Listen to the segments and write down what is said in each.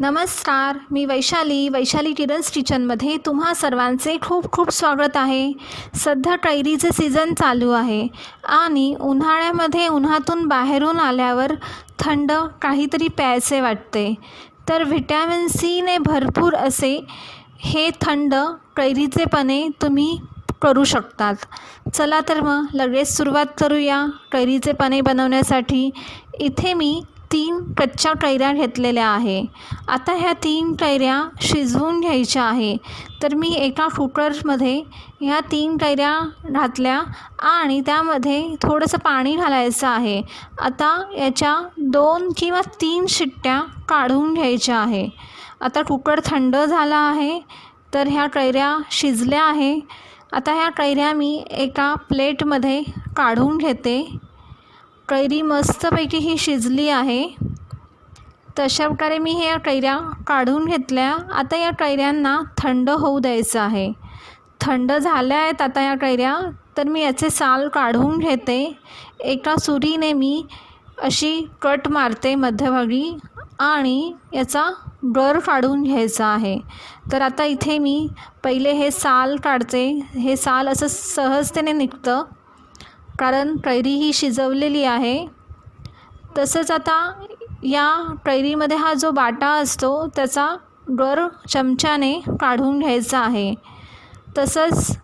नमस्कार मी वैशाली वैशाली टिरन्स किचनमध्ये तुम्हा सर्वांचे खूप खूप स्वागत आहे. सध्या कैरीचे सीझन चालू आहे आणि उन्हाळ्यामध्ये उन्हातून बाहेरून आल्यावर थंड काहीतरी प्यायचे वाटते. तर व्हिटॅमिन सीने भरपूर असे हे थंड कैरीचे पणे तुम्ही करू शकतात. चला तर मग लगेच सुरुवात करूया कैरीचे पने बनवण्यासाठी. इथे मी तीन कच्च्या कैऱ्या घेतलेल्या आहे. आता ह्या तीन कैऱ्या शिजवून घ्यायच्या आहे. तर मी एका कुकरमध्ये ह्या तीन कैऱ्या घातल्या आणि त्यामध्ये थोडंसं पाणी घालायचं आहे. आता याच्या दोन किंवा तीन शिट्ट्या काढून घ्यायच्या आहे. आता कुकर थंड झाला आहे. तर ह्या कैऱ्या शिजल्या आहे. आता ह्या कैऱ्या मी एका प्लेटमध्ये काढून घेते. कैरी मस्तपैकी ही शिजली आहे. तशा प्रकारे मी ह्या कैऱ्या काढून घेतल्या. आता या कैऱ्यांना थंड होऊ द्यायचं आहे. थंड झाल्या आहेत आता या कैऱ्या तर मी याचे साल काढून घेते. एका सुरीने मी अशी कट मारते मध्यभागी आणि याचा गर काढून घ्यायचा आहे. तर आता इथे मी पहिले हे साल काढते. हे साल असं सहजतेने निघतं. कारण कैरी ही शिजवलेली आहे. तसंच आता या कैरीमध्ये हा जो बाटा असतो त्याचा गर चमच्याने काढून घ्यायचा आहे. तसंच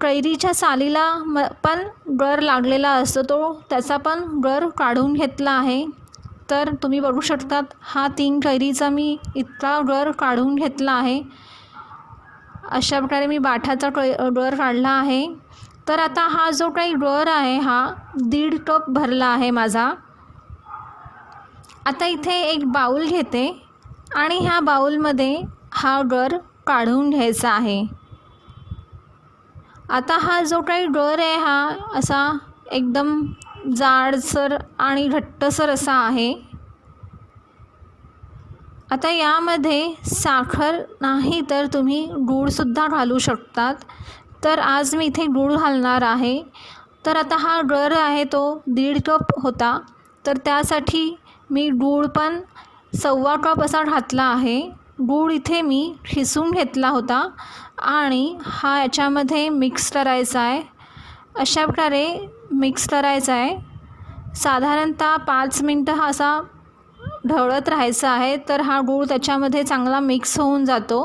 कैरीच्या सालीला म पण गर लागलेला असतो तो त्याचा पण गर काढून घेतला आहे. तर तुम्ही बघू शकतात हा तीन कैरीचा मी इतका गर काढून घेतला आहे. अशा प्रकारे मी बाठाचा कै गर काढला आहे. तर आता हा जो काही गर आहे हा दीड कप भरला आहे माझा. आता इथे एक बाऊल घेते आणि ह्या बाऊलमध्ये हा गर काढून घ्यायचा आहे. आता हा जो काही गर आहे हा असा एकदम जाडसर आणि घट्टसर असा आहे. आता यामध्ये साखर नाही तर तुम्ही गूळसुद्धा घालू शकतात. तर आज मी इथे गूळ घालणार आहे. तर आता हा गर आहे तो दीड कप होता. तर त्यासाठी मी गूळ पण सव्वा कप असा घातला आहे. गूळ इथे मी खिसून घेतला होता आणि हा याच्यामध्ये मिक्स करायचा आहे. अशा प्रकारे मिक्स करायचा आहे. साधारणतः पाच मिनटं हा असा ढवळत राहायचा आहे. तर हा गूळ त्याच्यामध्ये चांगला मिक्स होऊन जातो.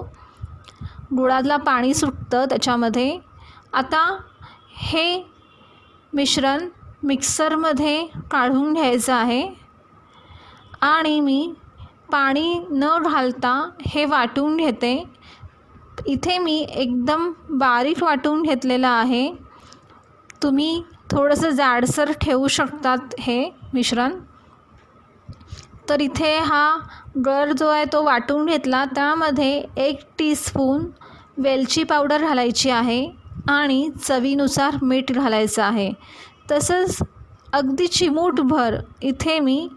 गुळातला पाणी सुटतं त्याच्यामध्ये. आता हे मिश्रण मिक्सरमध्ये काढून घ्यायचं आहे. आणि मी पाणी न घालता हे वाटून घेते. इथे मी एकदम बारीक वाटून घेतलेलं आहे. तुम्ही थोडंसं जाडसर ठेवू शकतात हे मिश्रण. तर इथे हा गर जो आहे तो वाटून घेतला. त्यामध्ये एक टीस्पून वेलची पावडर घालायची आहे. आणि चवीनुसार मीठ घालायचं आहे. तसंच अगदी चिमूटभर इथे मी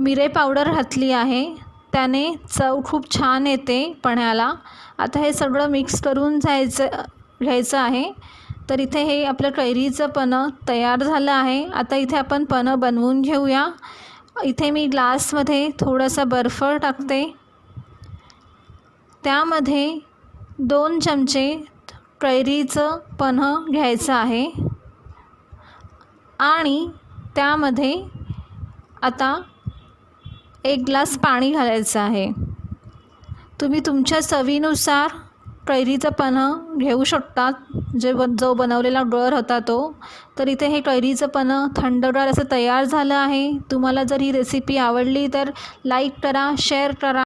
मिरे पावडर घातली आहे. त्याने चव खूप छान येते पण्याला. आता हे सगळं मिक्स करून जायचं घ्यायचं आहे. तर इथे हे आपलं कैरीचं पणं तयार झालं आहे. आता इथे आपण पणं बनवून घेऊया. इथे मी ग्लासमध्ये थोडासा बर्फ टाकते. त्यामध्ये दोन चमचे कैरीचं पन्हं घ्यायचं आहे. आणि त्यामध्ये आता एक ग्लास पाणी घालायचं आहे. तुम्ही तुमच्या चवीनुसार कैरीचं पन्हं घेऊ शकतात. जे ब जो बनवलेला गर होता तो. तर इथे हे कैरीचं पन्हं थंडगार असं तयार झालं आहे. तुम्हाला जर ही रेसिपी आवडली तर लाईक करा शेअर करा.